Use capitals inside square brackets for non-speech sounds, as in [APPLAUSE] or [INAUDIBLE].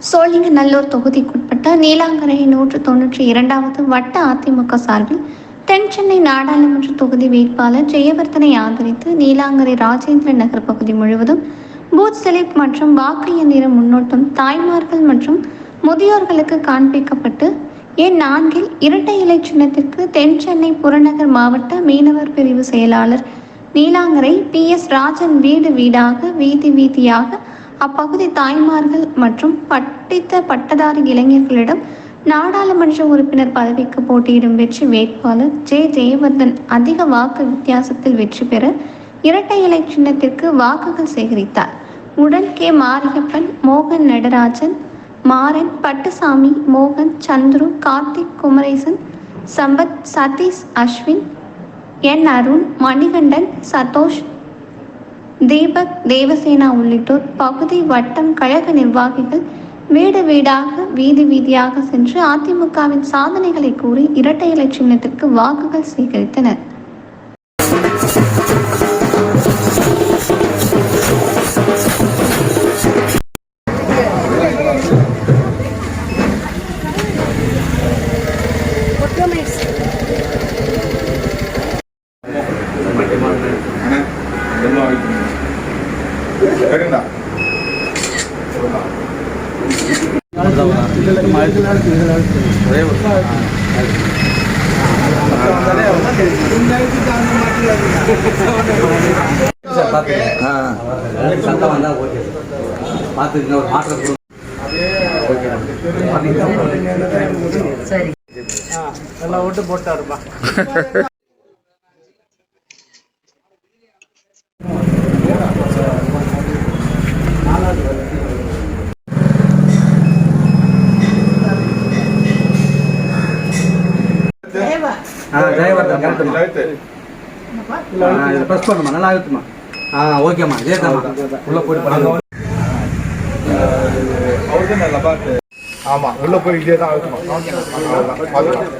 சோழிங்கநல்லூர் தொகுதிக்குட்பட்ட நீலாங்கரை நூற்று தொன்னூற்றி இரண்டாவது வட்ட அதிமுக சார்பில் தென் சென்னை நாடாளுமன்ற தொகுதி வேட்பாளர் ஜெயவர்தனை ஆதரித்து நீலாங்கரை ராஜேந்திர நகர் பகுதி முழுவதும் பூத் சிலிப் மற்றும் வாக்கு எந்திர முன்னோட்டம் தாய்மார்கள் மற்றும் முதியோர்களுக்கு காண்பிக்கப்பட்டு எண் நான்கில் இரட்டை இலை சின்னத்திற்கு தென் சென்னை புறநகர் மாவட்ட மீனவர் பிரிவு செயலாளர் நீலாங்கரை பி எஸ் ராஜன் வீடு வீடாக வீதி வீதியாக அப்பகுதி தாய்மார்கள் மற்றும் பட்டித்த பட்டதாரி இளைஞர்களிடம் நாடாளுமன்ற உறுப்பினர் பதவிக்கு போட்டியிடும் வெற்றி வேட்பாளர் ஜே. ஜெயவர்தன் அதிக வாக்கு வித்தியாசத்தில் வெற்றி பெற இரட்டை இலை சின்னத்திற்கு வாக்குகள் சேகரித்தார். உடன் கே. மாரியப்பன் மோகன் நடராஜன் மாறன் பட்டுசாமி மோகன் சந்துரு கார்த்திக் குமரேசன் சம்பத் சதீஷ் அஸ்வின் என். அருண் மணிகண்டன் சதோஷ் தீபக் தேவசேனா உள்ளிட்டோர் பகுதி வட்டம் கழக நிர்வாகிகள் வீடு வீடாக வீதி வீதியாக சென்று அதிமுகவின் சாதனைகளை கூறி இரட்டை இலை சின்னத்திற்கு வாக்குகள் சேகரித்தனர். சரிங்களா சார். பார்த்துக்கங்க சத்தம் வந்தால் ஓகே சார் பார்த்துக்குங்க ஒரு மாற்றம் கொடுங்க எல்லாம் விட்டு போட்டாருப்பா. [LAUGHS] ஜெயவர்தன் கரெக்டுமா இதை ப்ரெஸ் பண்ணுமா நல்லா ஆகுதுமா ஆ ஓகேம்மா இதே தான்மா உள்ளே போட்டு பண்ணுங்க அவர்தான் நல்லா பார்த்து ஆமா உள்ள போய் இதே தான் அழுத்தணும் அவ்வளவுதான்.